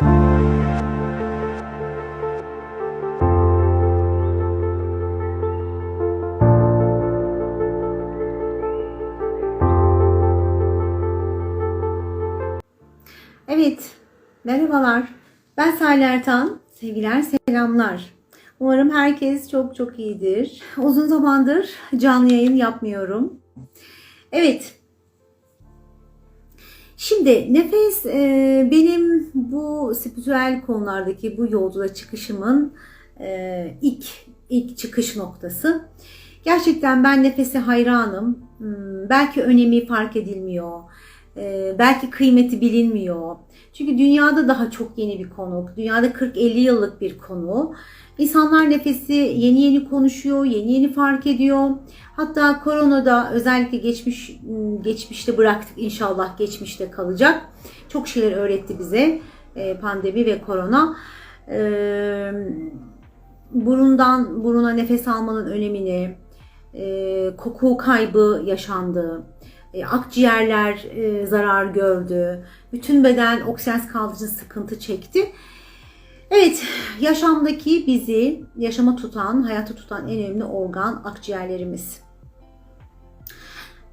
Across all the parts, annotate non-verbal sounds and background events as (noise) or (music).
Evet, merhabalar. Ben Salih Ertan. Sevgiler, selamlar. Umarım herkes çok çok iyidir. Uzun zamandır canlı yayın yapmıyorum. Evet. Şimdi nefes e, benim bu spiritüel konulardaki bu yolculuğa çıkışımın e, ilk ilk çıkış noktası. Gerçekten ben nefese hayranım. Hmm, Belki önemi fark edilmiyor. Ee, belki kıymeti bilinmiyor. Çünkü dünyada daha çok yeni bir konu. Dünyada 40-50 yıllık bir konu. İnsanlar nefesi yeni yeni konuşuyor, yeni yeni fark ediyor. Hatta koronada özellikle geçmiş geçmişte bıraktık inşallah geçmişte kalacak. Çok şeyler öğretti bize e, pandemi ve korona. Ee, burundan buruna nefes almanın önemini, e, koku kaybı yaşandı. E, akciğerler e, zarar gördü. Bütün beden oksijen kaldığı için sıkıntı çekti. Evet, yaşamdaki bizi yaşama tutan, hayata tutan en önemli organ akciğerlerimiz.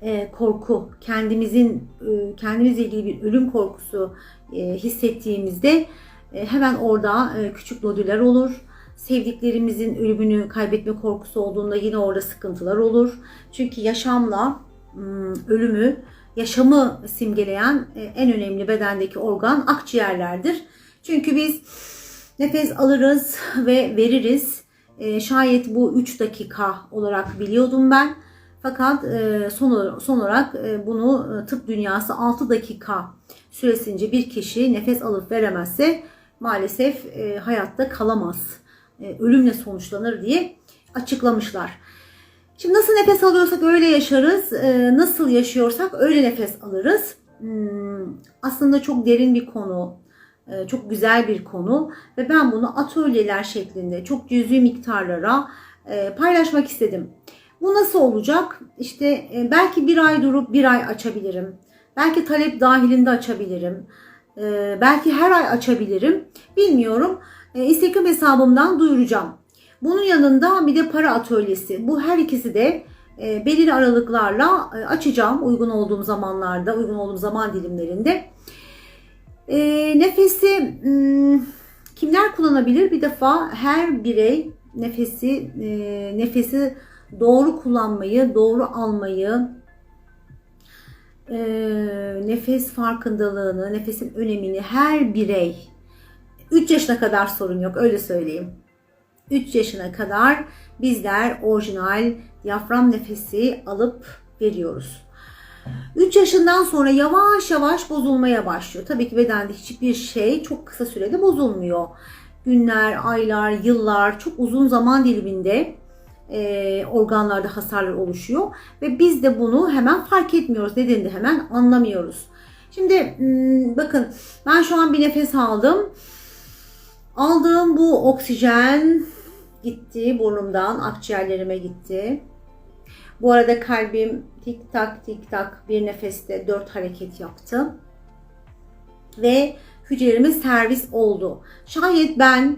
E, korku, kendimizin e, kendimizle ilgili bir ölüm korkusu e, hissettiğimizde e, hemen orada e, küçük nodüler olur. Sevdiklerimizin ölümünü kaybetme korkusu olduğunda yine orada sıkıntılar olur. Çünkü yaşamla ölümü, yaşamı simgeleyen e, en önemli bedendeki organ akciğerlerdir. Çünkü biz nefes alırız ve veririz. E, şayet bu 3 dakika olarak biliyordum ben. Fakat e, son, olarak bunu tıp dünyası 6 dakika süresince bir kişi nefes alıp veremezse maalesef hayatta kalamaz. Ölümle sonuçlanır diye açıklamışlar. Şimdi nasıl nefes alıyorsak öyle yaşarız. Ee, nasıl yaşıyorsak öyle nefes alırız. Hmm, aslında çok derin bir konu. Ee, çok güzel bir konu. Ve ben bunu atölyeler şeklinde çok cüzi miktarlara e, paylaşmak istedim. Bu nasıl olacak? İşte e, belki bir ay durup bir ay açabilirim. Belki talep dahilinde açabilirim. Belki her ay açabilirim. Bilmiyorum. Instagram hesabımdan duyuracağım. Bunun yanında bir de para atölyesi. Bu her ikisi de e, belirli aralıklarla e, açacağım uygun olduğum zamanlarda, uygun olduğum zaman dilimlerinde. E, nefesi hmm, kimler kullanabilir? Bir defa her birey nefesi e, nefesi doğru kullanmayı, doğru almayı, e, nefes farkındalığını, nefesin önemini her birey 3 yaşına kadar sorun yok öyle söyleyeyim. 3 yaşına kadar bizler orijinal diyafram nefesi alıp veriyoruz. 3 yaşından sonra yavaş yavaş bozulmaya başlıyor. Tabii ki bedende hiçbir şey çok kısa sürede bozulmuyor. Günler, aylar, yıllar çok uzun zaman diliminde e, organlarda hasarlar oluşuyor. Ve biz de bunu hemen fark etmiyoruz. Nedenini de hemen anlamıyoruz. Şimdi hmm, bakın ben şu an bir nefes aldım. Aldığım bu oksijen gitti burnumdan akciğerlerime gitti. Bu arada kalbim tik tak tik tak bir nefeste dört hareket yaptı. Ve hücrelerime servis oldu. Şayet ben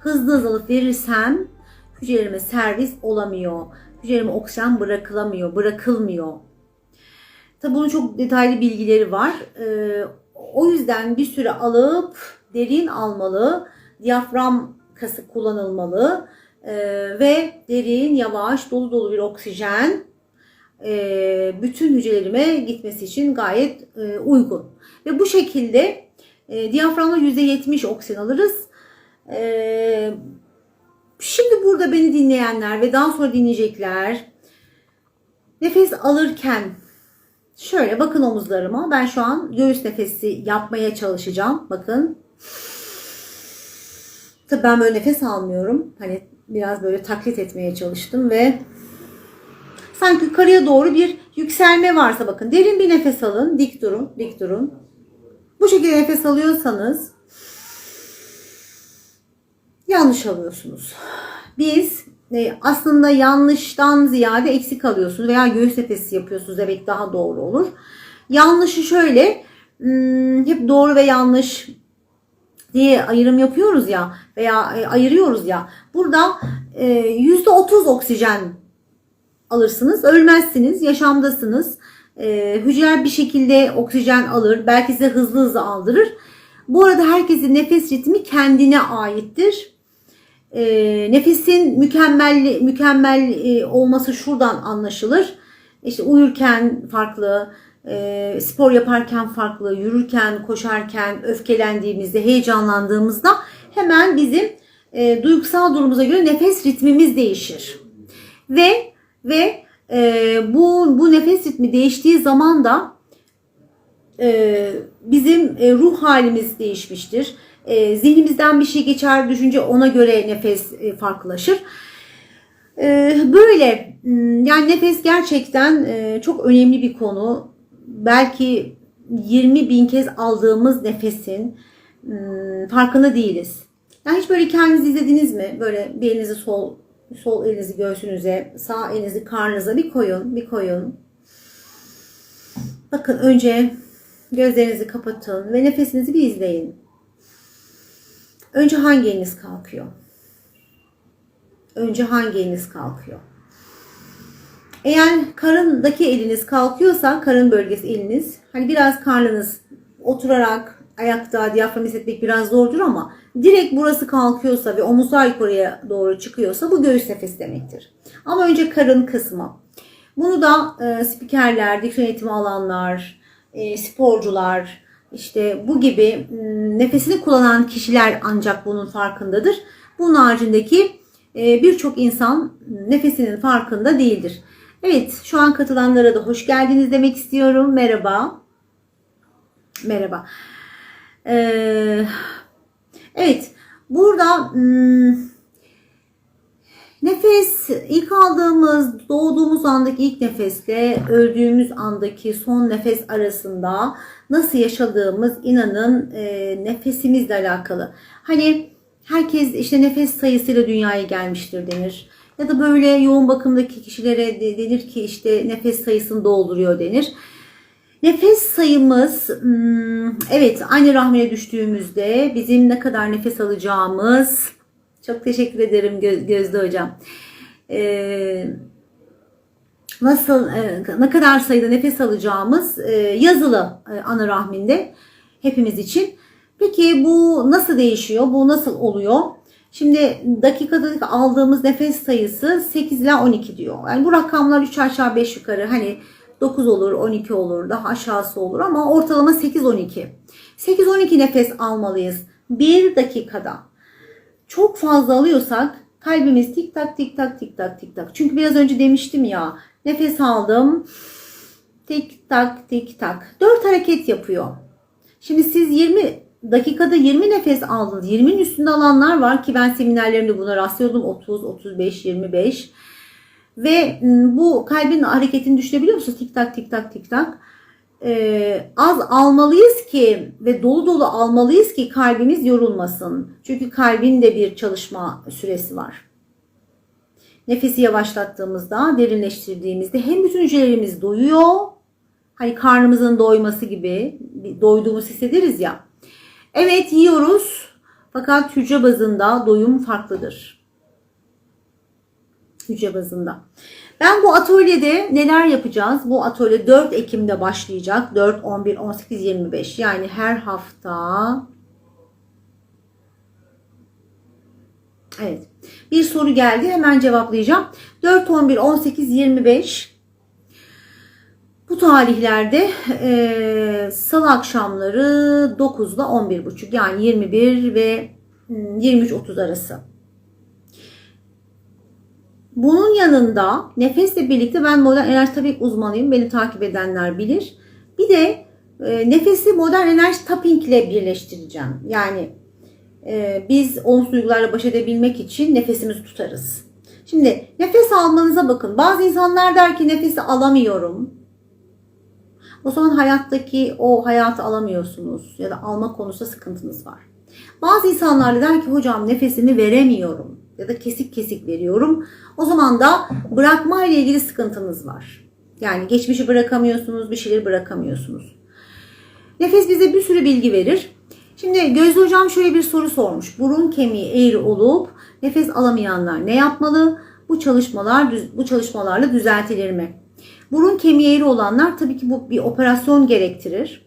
hızlı hızlı alıp verirsem hücrelerime servis olamıyor. Hücrelerime oksijen bırakılamıyor, bırakılmıyor. Tabi bunun çok detaylı bilgileri var. Ee, o yüzden bir süre alıp derin almalı diyafram kası kullanılmalı e, ve derin, yavaş, dolu dolu bir oksijen e, bütün hücrelerime gitmesi için gayet e, uygun. Ve bu şekilde e, diyaframla %70 oksijen alırız. E, şimdi burada beni dinleyenler ve daha sonra dinleyecekler nefes alırken şöyle bakın omuzlarıma. Ben şu an göğüs nefesi yapmaya çalışacağım. Bakın. Tabii ben böyle nefes almıyorum. Hani biraz böyle taklit etmeye çalıştım ve sanki yukarıya doğru bir yükselme varsa bakın derin bir nefes alın. Dik durun, dik durun. Bu şekilde nefes alıyorsanız yanlış alıyorsunuz. Biz e, aslında yanlıştan ziyade eksik alıyorsunuz veya göğüs nefesi yapıyorsunuz demek daha doğru olur. Yanlışı şöyle hmm, hep doğru ve yanlış diye ayrım yapıyoruz ya veya e, ayırıyoruz ya. Burada e, yüzde otuz oksijen alırsınız. Ölmezsiniz. Yaşamdasınız. E, hücreler bir şekilde oksijen alır. Belki size hızlı hızlı aldırır. Bu arada herkesin nefes ritmi kendine aittir. Nefesin mükemmel mükemmel olması şuradan anlaşılır. İşte uyurken farklı, e, spor yaparken farklı, yürürken, koşarken, öfkelendiğimizde, heyecanlandığımızda hemen bizim e, duygusal durumumuza göre nefes ritmimiz değişir. Ve ve e, bu bu nefes ritmi değiştiği zaman da e, bizim e, ruh halimiz değişmiştir. E, zihnimizden bir şey geçer, düşünce ona göre nefes e, farklılaşır. E, böyle m, yani nefes gerçekten e, çok önemli bir konu. Belki 20 bin kez aldığımız nefesin m, farkında değiliz. Yani hiç böyle kendinizi izlediniz mi? Böyle bir elinizi sol sol elinizi göğsünüze, sağ elinizi karnınıza bir koyun, bir koyun. Bakın önce gözlerinizi kapatın ve nefesinizi bir izleyin. Önce hangi eliniz kalkıyor? Önce hangi eliniz kalkıyor? Eğer karındaki eliniz kalkıyorsa, karın bölgesi eliniz, hani biraz karnınız oturarak ayakta diyafram hissetmek biraz zordur ama direkt burası kalkıyorsa ve omuzlar yukarıya doğru çıkıyorsa bu göğüs nefesi demektir. Ama önce karın kısmı. Bunu da e, spikerler, diksiyon eğitimi alanlar, e, sporcular, işte bu gibi nefesini kullanan kişiler ancak bunun farkındadır. Bunun haricindeki e, birçok insan nefesinin farkında değildir. Evet, şu an katılanlara da hoş geldiniz demek istiyorum. Merhaba. Merhaba. Ee, evet, burada hmm, nefes ilk aldığımız, doğduğumuz andaki ilk nefesle öldüğümüz andaki son nefes arasında nasıl yaşadığımız inanın e, nefesimizle alakalı. Hani herkes işte nefes sayısıyla dünyaya gelmiştir denir. Ya da böyle yoğun bakımdaki kişilere de denir ki işte nefes sayısını dolduruyor denir. Nefes sayımız hmm, evet aynı rahmine düştüğümüzde bizim ne kadar nefes alacağımız çok teşekkür ederim Gö- Gözde hocam. Ee, nasıl e, ne kadar sayıda nefes alacağımız e, yazılı e, ana rahminde hepimiz için. Peki bu nasıl değişiyor? Bu nasıl oluyor? Şimdi dakikada aldığımız nefes sayısı 8 ile 12 diyor. Yani bu rakamlar 3 aşağı 5 yukarı hani 9 olur, 12 olur, daha aşağısı olur ama ortalama 8-12. 8-12 nefes almalıyız 1 dakikada. Çok fazla alıyorsak kalbimiz tik tak tik tak tik tak tik tak. Çünkü biraz önce demiştim ya nefes aldım tik tak tik tak. 4 hareket yapıyor. Şimdi siz 20 dakikada 20 nefes aldınız. 20'nin üstünde alanlar var ki ben seminerlerimde buna rastlıyordum. 30, 35, 25. Ve m, bu kalbin hareketini düşünebiliyor musunuz? Tik tak tik tak tik tak. Ee, az almalıyız ki ve dolu dolu almalıyız ki kalbimiz yorulmasın. Çünkü kalbin de bir çalışma süresi var. Nefesi yavaşlattığımızda, derinleştirdiğimizde hem bütün hücrelerimiz doyuyor. Hani karnımızın doyması gibi bir doyduğumuzu hissederiz ya. Evet yiyoruz fakat hücre bazında doyum farklıdır. Hücre bazında. Ben bu atölyede neler yapacağız? Bu atölye 4 Ekim'de başlayacak. 4, 11, 18, 25. Yani her hafta Evet. Bir soru geldi. Hemen cevaplayacağım. 4, 11, 18, 25 bu tarihlerde e, salı akşamları 9 ile 11.30 yani 21 ve hmm, 23.30 arası. Bunun yanında nefesle birlikte ben modern enerji tabii uzmanıyım. Beni takip edenler bilir. Bir de e, nefesi modern enerji tapping ile birleştireceğim. Yani e, biz olumsuz duygularla baş edebilmek için nefesimizi tutarız. Şimdi nefes almanıza bakın. Bazı insanlar der ki nefesi alamıyorum. O zaman hayattaki o hayatı alamıyorsunuz ya da alma konusunda sıkıntınız var. Bazı insanlar der ki hocam nefesimi veremiyorum ya da kesik kesik veriyorum. O zaman da bırakma ile ilgili sıkıntınız var. Yani geçmişi bırakamıyorsunuz, bir şeyleri bırakamıyorsunuz. Nefes bize bir sürü bilgi verir. Şimdi Gözde Hocam şöyle bir soru sormuş. Burun kemiği eğri olup nefes alamayanlar ne yapmalı? Bu çalışmalar bu çalışmalarla düzeltilir mi? Burun kemiği olanlar tabii ki bu bir operasyon gerektirir.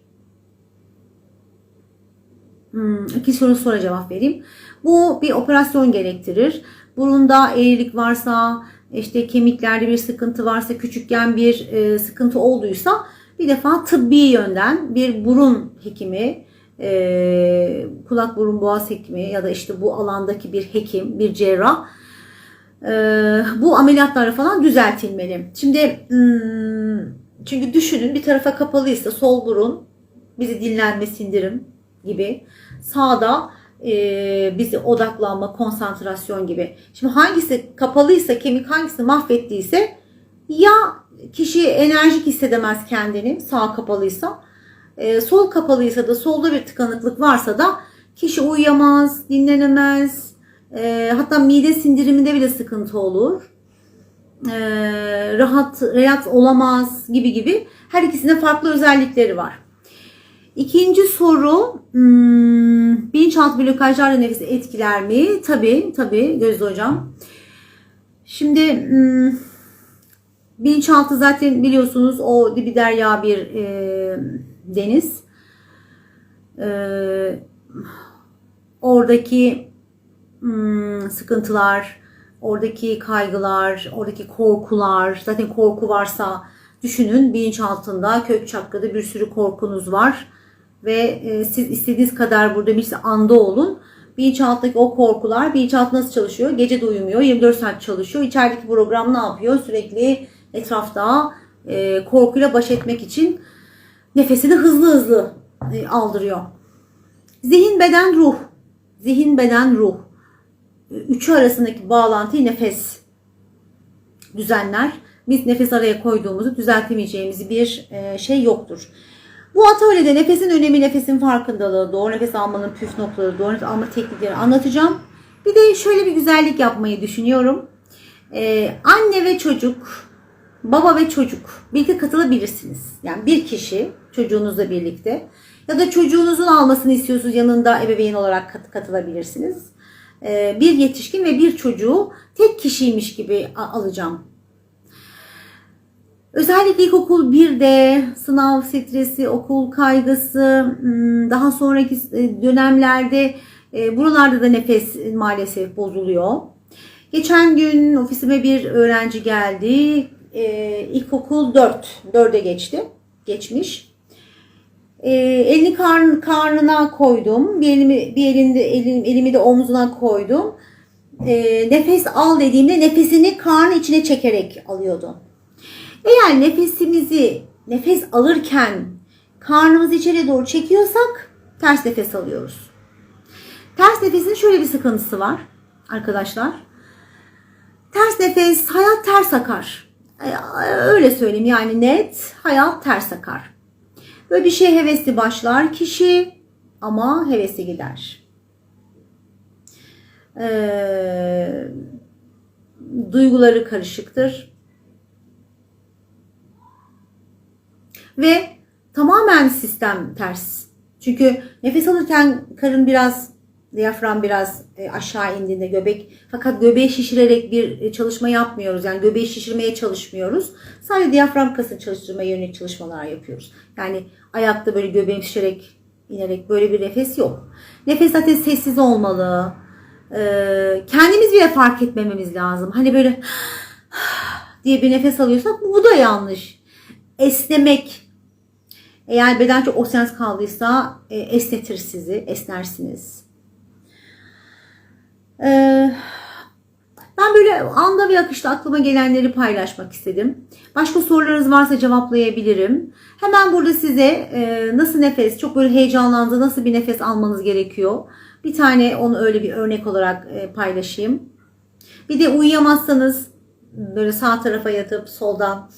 Hmm, iki soru sonra cevap vereyim. Bu bir operasyon gerektirir. Burunda eğrilik varsa, işte kemiklerde bir sıkıntı varsa, küçükken bir e, sıkıntı olduysa bir defa tıbbi yönden bir burun hekimi, e, kulak burun boğaz hekimi ya da işte bu alandaki bir hekim, bir cerrah bu ameliyatlarla falan düzeltilmeli. Şimdi hmm, çünkü düşünün bir tarafa kapalıysa sol burun bizi dinlenme, sindirim gibi. Sağda e, bizi odaklanma, konsantrasyon gibi. Şimdi hangisi kapalıysa, kemik hangisi mahvettiyse ya kişi enerjik hissedemez kendini sağ kapalıysa, e, sol kapalıysa da solda bir tıkanıklık varsa da kişi uyuyamaz, dinlenemez, e, hatta mide sindiriminde bile sıkıntı olur. E, rahat, rahat olamaz gibi gibi. Her ikisinde farklı özellikleri var. İkinci soru hmm, bilinçaltı blokajlarla nefesi etkiler mi? Tabii tabii Gözde Hocam. Şimdi hmm, bilinçaltı zaten biliyorsunuz o dibi derya bir e, deniz. E, oradaki sıkıntılar, oradaki kaygılar, oradaki korkular, zaten korku varsa düşünün bilinçaltında kök çakrada bir sürü korkunuz var ve e, siz istediğiniz kadar burada bir anda olun. Bilinçaltındaki o korkular, bilinçaltı nasıl çalışıyor? Gece de uyumuyor, 24 saat çalışıyor. İçerideki program ne yapıyor? Sürekli etrafta e, korkuyla baş etmek için nefesini hızlı hızlı e, aldırıyor. Zihin, beden, ruh. Zihin, beden, ruh. Üçü arasındaki bağlantıyı nefes düzenler. Biz nefes araya koyduğumuzu düzeltemeyeceğimiz bir e, şey yoktur. Bu atölyede nefesin önemi, nefesin farkındalığı, doğru nefes almanın püf noktaları, doğru nefes alma teknikleri anlatacağım. Bir de şöyle bir güzellik yapmayı düşünüyorum. Ee, anne ve çocuk, baba ve çocuk birlikte katılabilirsiniz. Yani bir kişi çocuğunuzla birlikte ya da çocuğunuzun almasını istiyorsunuz yanında ebeveyn olarak kat- katılabilirsiniz. Ee, bir yetişkin ve bir çocuğu tek kişiymiş gibi alacağım Özellikle ilkokul 1'de sınav stresi, okul kaygısı, hmm, daha sonraki e, dönemlerde e, buralarda da nefes maalesef bozuluyor. Geçen gün ofisime bir öğrenci geldi. E, ilkokul 4, 4'e geçti, geçmiş. Elini karn, karnına koydum, bir elimi, bir elinde, elim, elimi de omzuna koydum. Nefes al dediğimde nefesini karnı içine çekerek alıyordu. Eğer nefesimizi nefes alırken karnımızı içeri doğru çekiyorsak ters nefes alıyoruz. Ters nefesin şöyle bir sıkıntısı var arkadaşlar. Ters nefes hayat ters akar. Öyle söyleyeyim yani net hayat ters akar. Böyle bir şey hevesli başlar kişi ama hevesi gider. Ee, duyguları karışıktır. Ve tamamen sistem ters. Çünkü nefes alırken karın biraz diyafram biraz e, aşağı indiğinde göbek fakat göbeği şişirerek bir e, çalışma yapmıyoruz. Yani göbeği şişirmeye çalışmıyoruz. Sadece diyafram kasını çalıştırmaya yönelik çalışmalar yapıyoruz. Yani ayakta böyle göbeğim şişirerek inerek böyle bir nefes yok. Nefes zaten sessiz olmalı. Ee, kendimiz bile fark etmememiz lazım. Hani böyle (sighs) diye bir nefes alıyorsak bu da yanlış. Esnemek, eğer beden çok oksijens kaldıysa e, esnetir sizi, esnersiniz. Ee, ben böyle anda ve akışta aklıma gelenleri paylaşmak istedim. Başka sorularınız varsa cevaplayabilirim. Hemen burada size e, nasıl nefes, çok böyle heyecanlandı, nasıl bir nefes almanız gerekiyor. Bir tane onu öyle bir örnek olarak e, paylaşayım. Bir de uyuyamazsanız böyle sağ tarafa yatıp soldan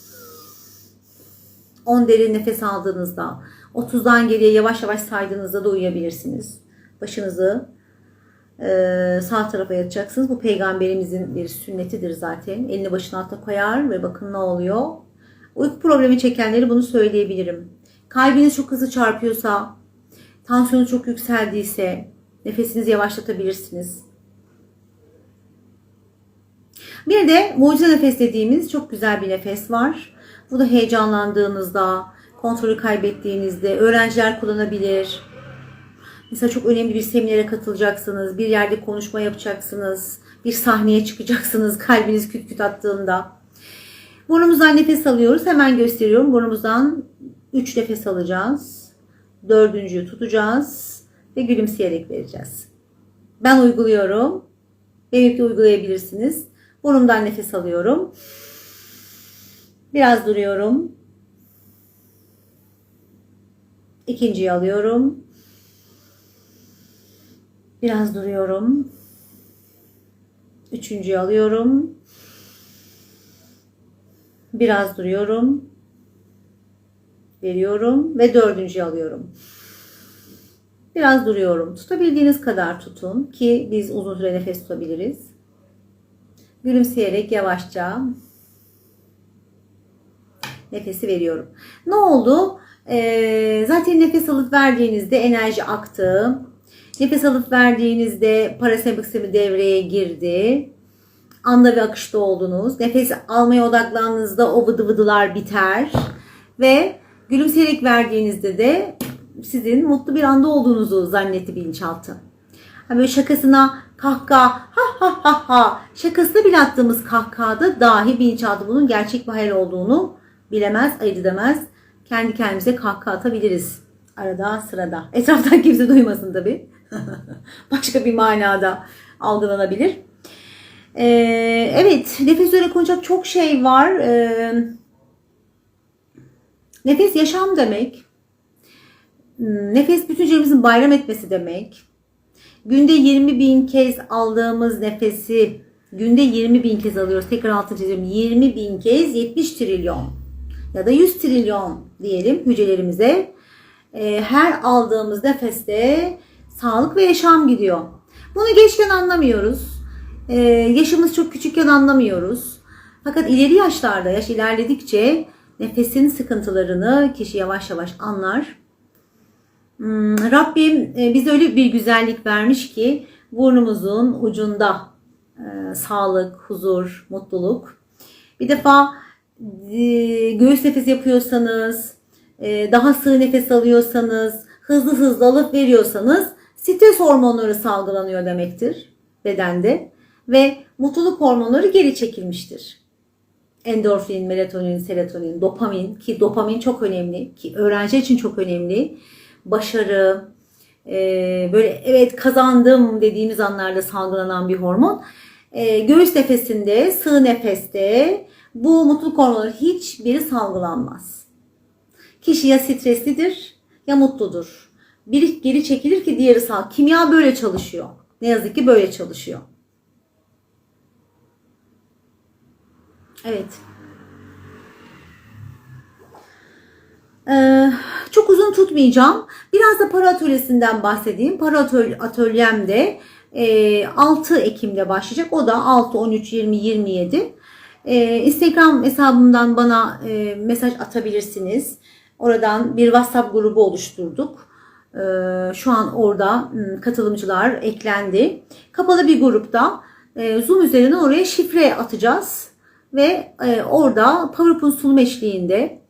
10 derin nefes aldığınızda 30'dan geriye yavaş yavaş saydığınızda da uyuyabilirsiniz. Başınızı sağ tarafa yatacaksınız. Bu peygamberimizin bir sünnetidir zaten. Elini başına alta koyar ve bakın ne oluyor. Uyku problemi çekenleri bunu söyleyebilirim. kalbiniz çok hızlı çarpıyorsa, tansiyonu çok yükseldiyse nefesinizi yavaşlatabilirsiniz. Bir de mucize nefes dediğimiz çok güzel bir nefes var. Bu da heyecanlandığınızda, kontrolü kaybettiğinizde öğrenciler kullanabilir. Mesela çok önemli bir seminere katılacaksınız, bir yerde konuşma yapacaksınız, bir sahneye çıkacaksınız (laughs) kalbiniz küt küt attığında. Burnumuzdan nefes alıyoruz. Hemen gösteriyorum. Burnumuzdan 3 nefes alacağız. Dördüncüyü tutacağız ve gülümseyerek vereceğiz. Ben uyguluyorum. Benimle uygulayabilirsiniz. Burnumdan nefes alıyorum. Biraz duruyorum. İkinciyi alıyorum. Biraz duruyorum. Üçüncüyü alıyorum. Biraz duruyorum. Veriyorum ve dördüncüyü alıyorum. Biraz duruyorum. Tutabildiğiniz kadar tutun ki biz uzun süre nefes tutabiliriz. Gülümseyerek yavaşça nefesi veriyorum. Ne oldu? Ee, zaten nefes alıp verdiğinizde enerji aktı. Nefes alıp verdiğinizde parasempatik sistemi devreye girdi. Anda ve akışta oldunuz. Nefes almaya odaklandığınızda o vıdı vıdılar biter. Ve gülümseyerek verdiğinizde de sizin mutlu bir anda olduğunuzu zannetti bilinçaltı. Hani böyle şakasına kahkaha ha ha ha ha şakasına bile attığımız kahkahada dahi bilinçaltı bunun gerçek bir hayal olduğunu bilemez, ayırt edemez. Kendi kendimize kahkaha atabiliriz. Arada sırada. Etraftan kimse duymasın tabii. (laughs) Başka bir manada algılanabilir. Ee, evet, nefes üzerine konuşacak çok şey var. Ee, nefes yaşam demek. Nefes bütün hücrelerimizin bayram etmesi demek. Günde 20 bin kez aldığımız nefesi günde 20 bin kez alıyoruz. Tekrar altını çiziyorum. 20 bin kez 70 trilyon ya da 100 trilyon diyelim hücrelerimize. Ee, her aldığımız nefeste sağlık ve yaşam gidiyor. Bunu geçken anlamıyoruz. Ee, yaşımız çok küçükken anlamıyoruz. Fakat ileri yaşlarda, yaş ilerledikçe nefesin sıkıntılarını kişi yavaş yavaş anlar. Hmm, Rabbim e, bize öyle bir güzellik vermiş ki burnumuzun ucunda e, sağlık, huzur, mutluluk. Bir defa e, göğüs nefes yapıyorsanız, e, daha sığ nefes alıyorsanız, hızlı hızlı alıp veriyorsanız stres hormonları salgılanıyor demektir bedende ve mutluluk hormonları geri çekilmiştir. Endorfin, melatonin, serotonin, dopamin ki dopamin çok önemli ki öğrenci için çok önemli. Başarı, e, böyle evet kazandım dediğimiz anlarda salgılanan bir hormon. E, göğüs nefesinde, sığ nefeste bu mutluluk hormonları hiçbiri salgılanmaz. Kişi ya streslidir ya mutludur. Biri geri çekilir ki diğeri sağ. Kimya böyle çalışıyor. Ne yazık ki böyle çalışıyor. Evet. Ee, çok uzun tutmayacağım. Biraz da para atölyesinden bahsedeyim. Para atölye, atölyemde e, 6 Ekim'de başlayacak. O da 6, 13, 20, 27. E, Instagram hesabımdan bana e, mesaj atabilirsiniz. Oradan bir WhatsApp grubu oluşturduk. E, şu an orada m, katılımcılar eklendi. Kapalı bir grupta e, Zoom üzerinden oraya şifre atacağız. Ve e, orada PowerPoint sunum eşliğinde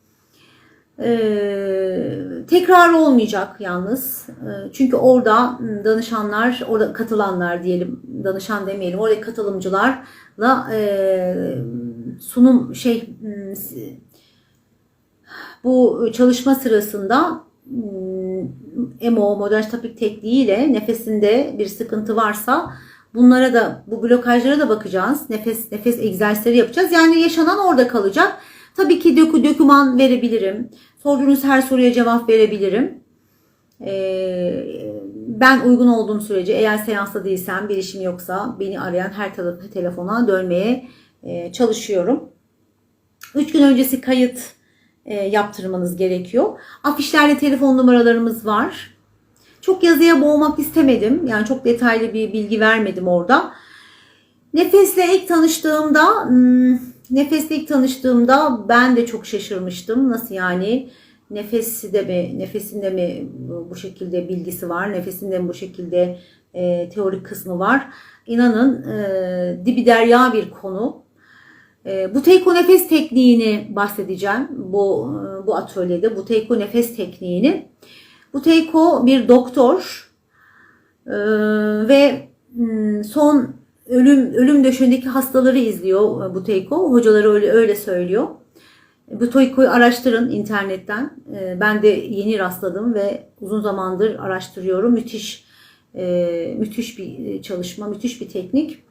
ee, tekrar olmayacak yalnız. Ee, çünkü orada danışanlar, orada katılanlar diyelim, danışan demeyelim, orada katılımcılarla e, sunum şey bu çalışma sırasında EMO, modern tapik tekniğiyle nefesinde bir sıkıntı varsa bunlara da bu blokajlara da bakacağız. Nefes nefes egzersizleri yapacağız. Yani yaşanan orada kalacak. Tabii ki dökü döküman verebilirim. Sorduğunuz her soruya cevap verebilirim. Ee, ben uygun olduğum sürece eğer seansta değilsem bir işim yoksa beni arayan her tele- telefona dönmeye e, çalışıyorum. 3 gün öncesi kayıt e, yaptırmanız gerekiyor. Afişlerde telefon numaralarımız var. Çok yazıya boğmak istemedim. Yani çok detaylı bir bilgi vermedim orada. Nefesle ilk tanıştığımda hmm, Nefesle ilk tanıştığımda ben de çok şaşırmıştım. Nasıl yani? nefesi de mi, nefesinde mi bu şekilde bilgisi var, nefesinde mi bu şekilde e, teorik kısmı var. İnanın e, dibi derya bir konu. E, bu Teiko nefes tekniğini bahsedeceğim bu e, bu atölyede. Bu Teiko nefes tekniğini. Bu Teiko bir doktor e, ve m, son ölüm ölüm döşeğindeki hastaları izliyor e, bu Teiko. Hocaları öyle öyle söylüyor. Bu Teiko'yu araştırın internetten. Ben de yeni rastladım ve uzun zamandır araştırıyorum. Müthiş müthiş bir çalışma, müthiş bir teknik.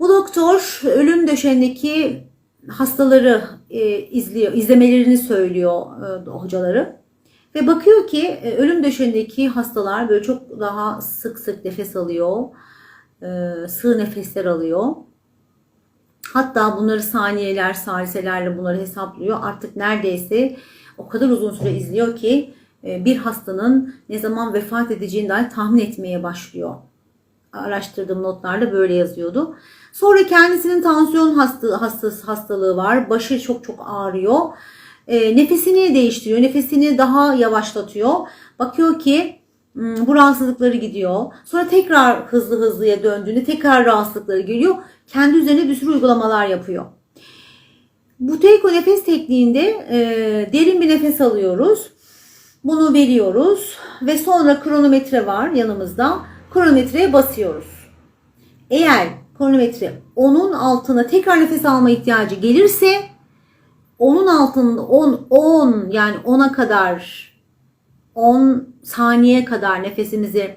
Bu doktor ölüm döşeğindeki hastaları e, izliyor, izlemelerini söylüyor e, hocaları. Ve bakıyor ki e, ölüm döşeğindeki hastalar böyle çok daha sık sık nefes alıyor. E, sığ nefesler alıyor. Hatta bunları saniyeler, saliselerle bunları hesaplıyor. Artık neredeyse o kadar uzun süre izliyor ki e, bir hastanın ne zaman vefat edeceğini dahi tahmin etmeye başlıyor. Araştırdığım notlarda böyle yazıyordu. Sonra kendisinin tansiyon hasta, hastası, hastalığı var. Başı çok çok ağrıyor. E, nefesini değiştiriyor. Nefesini daha yavaşlatıyor. Bakıyor ki hmm, bu rahatsızlıkları gidiyor. Sonra tekrar hızlı hızlıya döndüğünde tekrar rahatsızlıkları geliyor. Kendi üzerine bir sürü uygulamalar yapıyor. Bu Teiko nefes tekniğinde e, derin bir nefes alıyoruz. Bunu veriyoruz ve sonra kronometre var yanımızda. Kronometreye basıyoruz. Eğer kronometre onun altına tekrar nefes alma ihtiyacı gelirse onun altında 10 10 yani 10'a kadar 10 saniye kadar nefesimizi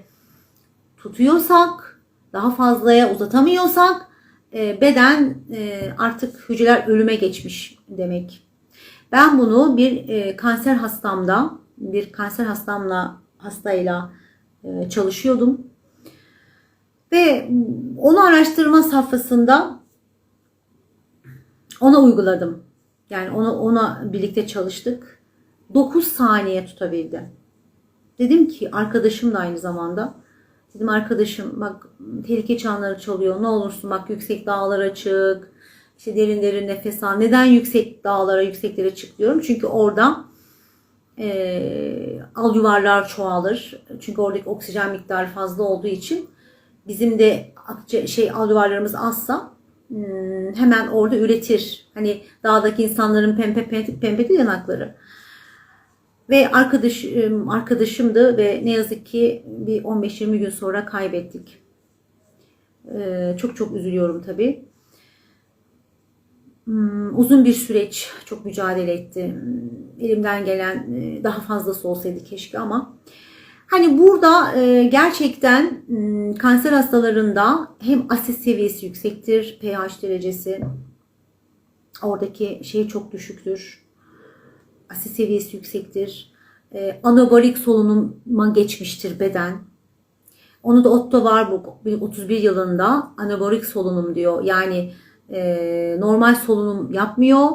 tutuyorsak daha fazlaya uzatamıyorsak e, beden e, artık hücreler ölüme geçmiş demek. Ben bunu bir e, kanser hastamda bir kanser hastamla hastayla çalışıyordum. Ve onu araştırma safhasında ona uyguladım. Yani ona, ona birlikte çalıştık. 9 saniye tutabildi. Dedim ki arkadaşım da aynı zamanda. Dedim arkadaşım bak tehlike çanları çalıyor. Ne olursun bak yüksek dağlara çık. İşte derin derin nefes al. Neden yüksek dağlara, yükseklere çık diyorum? Çünkü orada e, al yuvarlar çoğalır. Çünkü oradaki oksijen miktarı fazla olduğu için bizim de şey al yuvarlarımız azsa hmm, hemen orada üretir. Hani dağdaki insanların pembe pembe, pembe yanakları. Ve arkadaşım arkadaşımdı ve ne yazık ki bir 15-20 gün sonra kaybettik. Çok çok üzülüyorum tabii. Hmm, uzun bir süreç çok mücadele etti. Hmm, Elimden gelen daha fazlası olsaydı keşke ama hani burada e, gerçekten hmm, kanser hastalarında hem asit seviyesi yüksektir, pH derecesi oradaki şey çok düşüktür. Asit seviyesi yüksektir. E, anabolik solunuma geçmiştir beden. Onu da Otto Warburg 31 yılında anabolik solunum diyor. Yani e, normal solunum yapmıyor.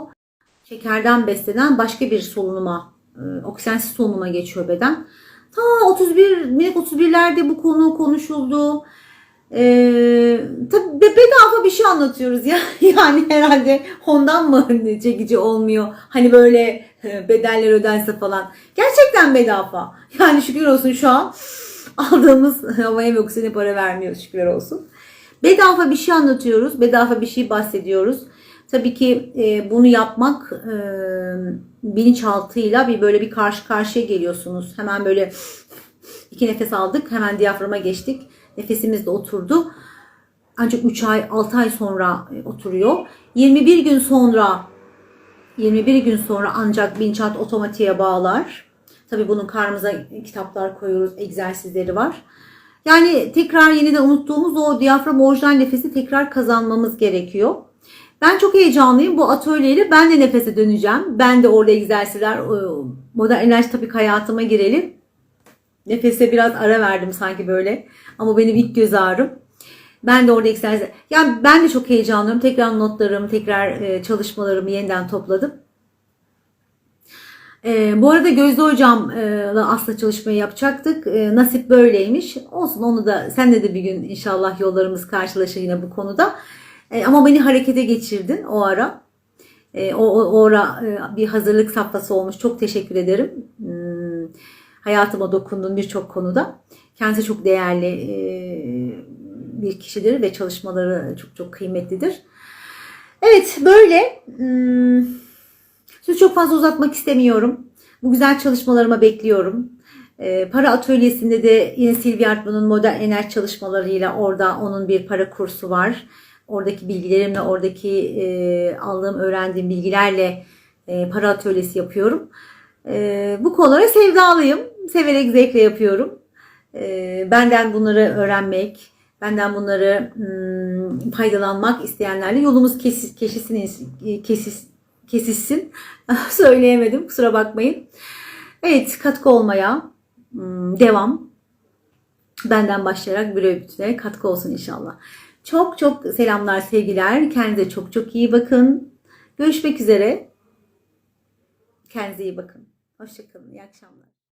Şekerden beslenen başka bir solunuma, e, oksijensiz solunuma geçiyor beden. Ta 31, minik 31'lerde bu konu konuşuldu. E, tabii be- bedava bir şey anlatıyoruz ya. (laughs) Yani herhalde ondan mı çekici olmuyor? Hani böyle e, bedeller ödense falan. Gerçekten bedava. Yani şükür olsun şu an aldığımız (laughs) havaya ve oksijene para vermiyoruz şükürler olsun. Bedava bir şey anlatıyoruz. Bedava bir şey bahsediyoruz. Tabii ki e, bunu yapmak e, bilinçaltıyla bir böyle bir karşı karşıya geliyorsunuz. Hemen böyle iki nefes aldık. Hemen diyaframa geçtik. Nefesimiz de oturdu. Ancak 3 ay 6 ay sonra e, oturuyor. 21 gün sonra 21 gün sonra ancak bilinçaltı otomatiğe bağlar. Tabii bunun karnımıza kitaplar koyuyoruz, egzersizleri var. Yani tekrar yeniden unuttuğumuz o diyafram orijinal nefesi tekrar kazanmamız gerekiyor. Ben çok heyecanlıyım. Bu atölyeyle ben de nefese döneceğim. Ben de orada egzersizler, e, modern enerji tabii hayatıma girelim. Nefese biraz ara verdim sanki böyle. Ama benim ilk göz ağrım. Ben de orada egzersiz. Yani ben de çok heyecanlıyım. Tekrar notlarımı, tekrar e, çalışmalarımı yeniden topladım. Ee, bu arada Gözde Hocam'la aslında çalışmayı yapacaktık. Ee, nasip böyleymiş. Olsun onu da senle de bir gün inşallah yollarımız karşılaşır yine bu konuda. Ee, ama beni harekete geçirdin o ara. E, o, o ora e, bir hazırlık safhası olmuş. Çok teşekkür ederim. Hmm, hayatıma dokundun birçok konuda. Kendisi çok değerli e, bir kişidir ve çalışmaları çok çok kıymetlidir. Evet böyle. Hmm, sizi çok fazla uzatmak istemiyorum. Bu güzel çalışmalarıma bekliyorum. E, para atölyesinde de yine Silvia Artman'ın modern enerji çalışmalarıyla orada onun bir para kursu var. Oradaki bilgilerimle, oradaki e, aldığım, öğrendiğim bilgilerle e, para atölyesi yapıyorum. E, bu konulara sevdalıyım. Severek, zevkle yapıyorum. E, benden bunları öğrenmek, benden bunları hmm, faydalanmak isteyenlerle yolumuz kesis, keşisin, kesişsin. (laughs) Söyleyemedim, kusura bakmayın. Evet, katkı olmaya hmm, devam. Benden başlayarak bir bütüne katkı olsun inşallah. Çok çok selamlar, sevgiler. Kendinize çok çok iyi bakın. Görüşmek üzere. Kendinize iyi bakın. Hoşçakalın. İyi akşamlar.